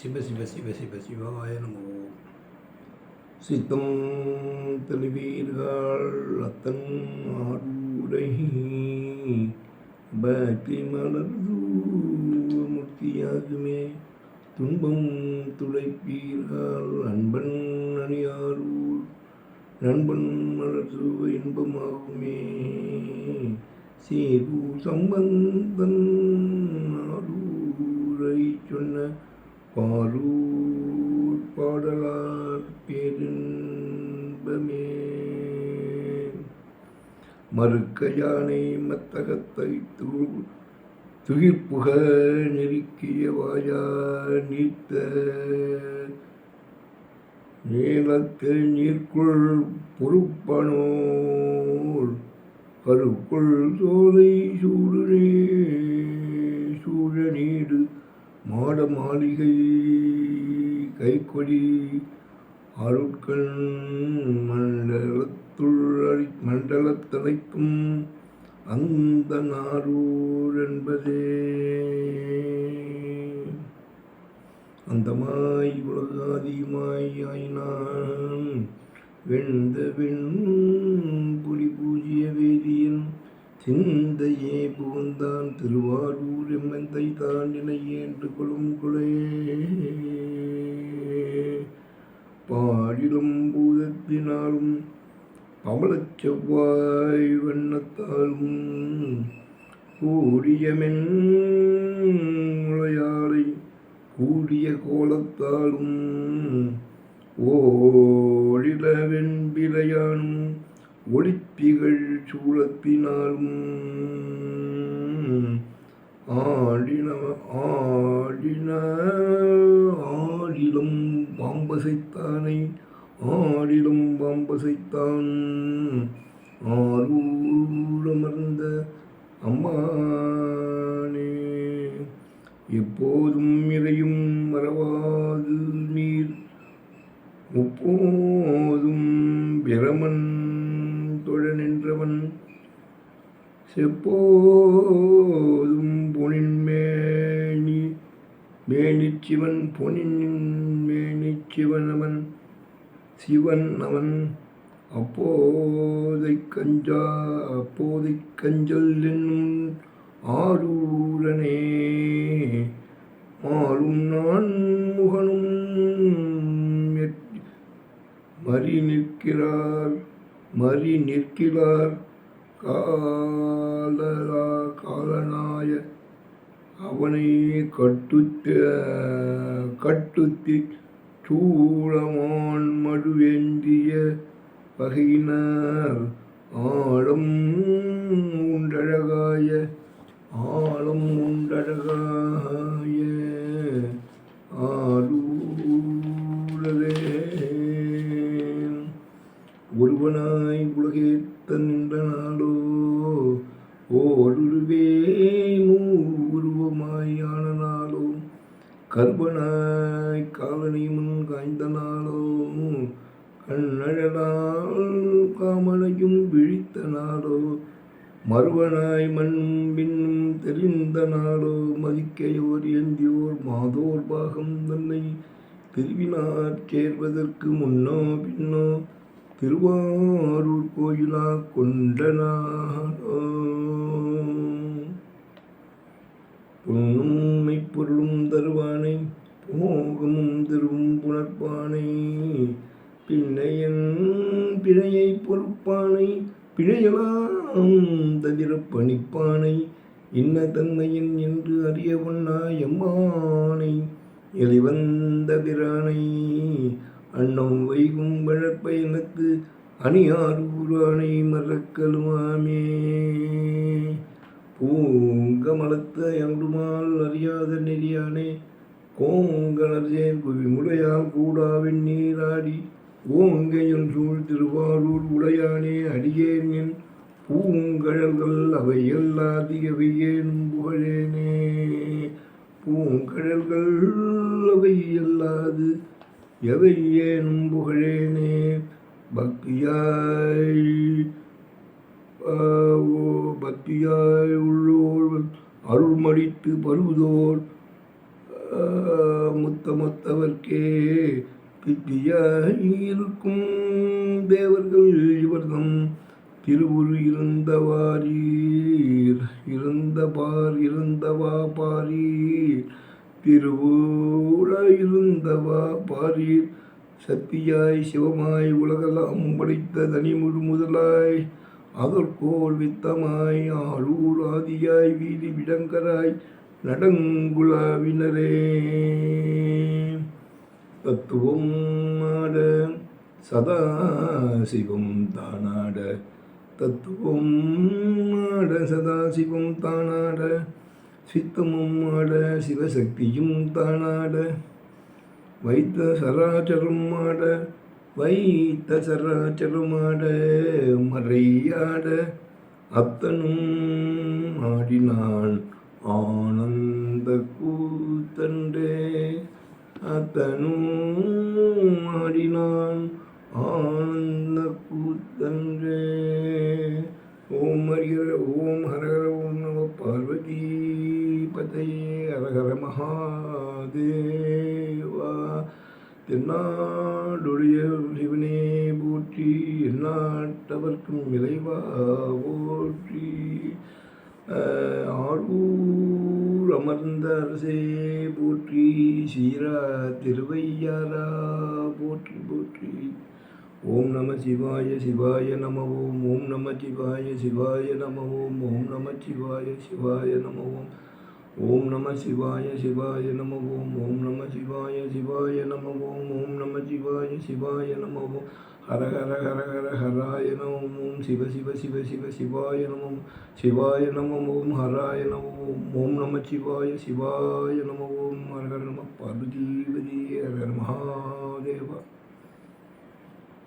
சிவ சிவ சிவ சிவ சிவாய நமோ சித்தம் தெளிவீர்கள் அத்தன் ஆரூரை பக்தி மலர்மூர்த்தியாகுமே துன்பம் துளைப்பீர்கள் அன்பன் அணியாரூர் நண்பன் மலர்சூவ இன்பமாகுமே சேது சம்பந்தன் ஆரூரை சொன்ன பாரூர் பாடலார் பேரின்பமே. மறுக்க யானை மத்தகத்தை து துகிர்ப்புக நெருக்கிய வாயா நீத்த நீளத்தில் நீர்க்குள் பொறுப்பனோர் கருக்குள் சோலை சூடுநீர். மாளிகை கைக்கொடி அருட்கண் மண்டலத்துள் மண்டலத்தனைக்கும் அந்த நாரூர் என்பதே. அந்தமாய் உலகாதியுமாய் ஆயினான். வெந்த வெண் புலி பூஜ்ய வேதியன் சிந்தையே புகுந்தான் திருவாரூர் எம்மந்தை தான் இணையேன்று கொள்ளும் குலே பாடிலும் பூதத்தினாலும் பவளச் செவ்வாய் வண்ணத்தாலும் கூடியமென் முளையாளை கூடிய கோலத்தாலும் ஓடில வெண்பிலையானும் ஒளிப்பிகள் சூழத்தினாலும் ஆடின ஆடின ஆடிலும் பாம்பசைத்தானை ஆடிலும் பாம்பசைத்தான். ஆரூரமர்ந்த அம்மானே எப்போதும் இதையும் மறவா சிவன் பொனின் அவன் சிவன் அவன் அப்போதை கஞ்சா அப்போதை கஞ்சல் என்னும் ஆரூரனே. மாறும் நான் முகனும் மறி நிற்கிறார் மறி நிற்கிறார் காலரா காலநாய அவனை கட்டுத்த கட்டுத்தி சூழமான் மடுவேந்திய வகையினார். ஆழம் உண்டழகாய ஆழம் உண்டழகாய ஆரூரரே ஒருவனாய் உலகேத்தன் எந்த நாளோ கண்ணழலால் காமலையும் விழித்த நாளோ. மறுவனாய் மண்ணும் பின்னும் தெரிந்த நாளோ. மதிக்கையோர் ஏந்தியோர் மாதோர் பாகம் தன்னை திருவினார் சேர்வதற்கு முன்னோ பின்னோ. திருவாரூர் கோயிலா கொண்ட நாளோ பொன்னும் மெய்ப்பொருளும் என்ன தன்மையின் என்று அறிய ஒண்ணா எம்மானை எளிவந்த பிரானை அன்னம் வைகும் வளர்ப்ப எனக்கு அணியாரூரானை மறக்கலுமாமே. பூங்கமலத்த அங்குமால் அறியாத நெறியானே கோங்கலர்ஜேன் புவி முளையால் கூடாவின் நீராடி ஓங்கையில் சூழ் திருவாரூர் உடையானே அடியேன் என் பூங்கழல்கள் அவை எல்லாதியவை ஏனும் புகழேனே. பூங்கழல்கள் அவை அல்லாது எவை ஏனும் புகழேனே. பக்தியாய் ஓ பக்தியாய் உள்ளோர் அருள்மடித்து பருவதோர் முத்தமத்தவர்க்கே பித்தியாய் இருக்கும் தேவர்கள் இவர்தம் திருவுரு இருந்தவாரீர் இருந்தபார் இருந்தவா பாரீர். திருவூழ இருந்தவா பாரீர் சக்தியாய் சிவமாய் உலகெல்லாம் படைத்த தனிமுழு முதலாய். அதற்கோள் வித்தமாய் ஆளூர் ஆதியாய் வீதி விடங்கராய் நடங்குலாவினரே. தத்துவம் ஆட சதா சிவம் தானாட தத்துவம் ஆட சதாசிவம் தானாட சித்தமும் ஆட சிவசக்தியும் தானாட வைத்த சராச்சரம் ஆட வைத்த சராச்சரம் ஆட மறையாட அத்தனும் ஆடினான் ஆனந்த கூத்தன்றே. அத்தனும் ஆடினான் ஆனந்த கூத்தன்றே ஓம் ஹரிஹர ஓம் ஹரஹர ஓம் நம பார்வதி பதையே ஹரஹர மகாதேவா. தென்னாடுடைய சிவனே போற்றி எந்நாட்டவர்க்கும் இறைவா போற்றி. அஹ், அமர்ந்த அரசே போற்றி சீரா திருவையாரா போற்றி போற்றி. ஓம் நம சிவாய சிவாய நம ஓம் ஓம் நம சிவாய சிவாய நம ஓம் ஓம் நம சிவாய சிவாய நம ஓம் ஓம் நம சிவாய சிவாய நம ஓம் ஓம் நம சிவாய சிவாய நம ஓம் ஓம் நம சிவாய சிவாய நம ஓம் ஹர ஹர ஹர ஹர ஹராய நம ஓம் சிவ சிவ சிவ சிவ சிவாய நமம் சிவாய நம ஓம் ஹராய நம ஓம் ஓம் நம சிவாய சிவாய நம ஓம் ஹர ஹர நம பார்வதி ஹர ஹர மகா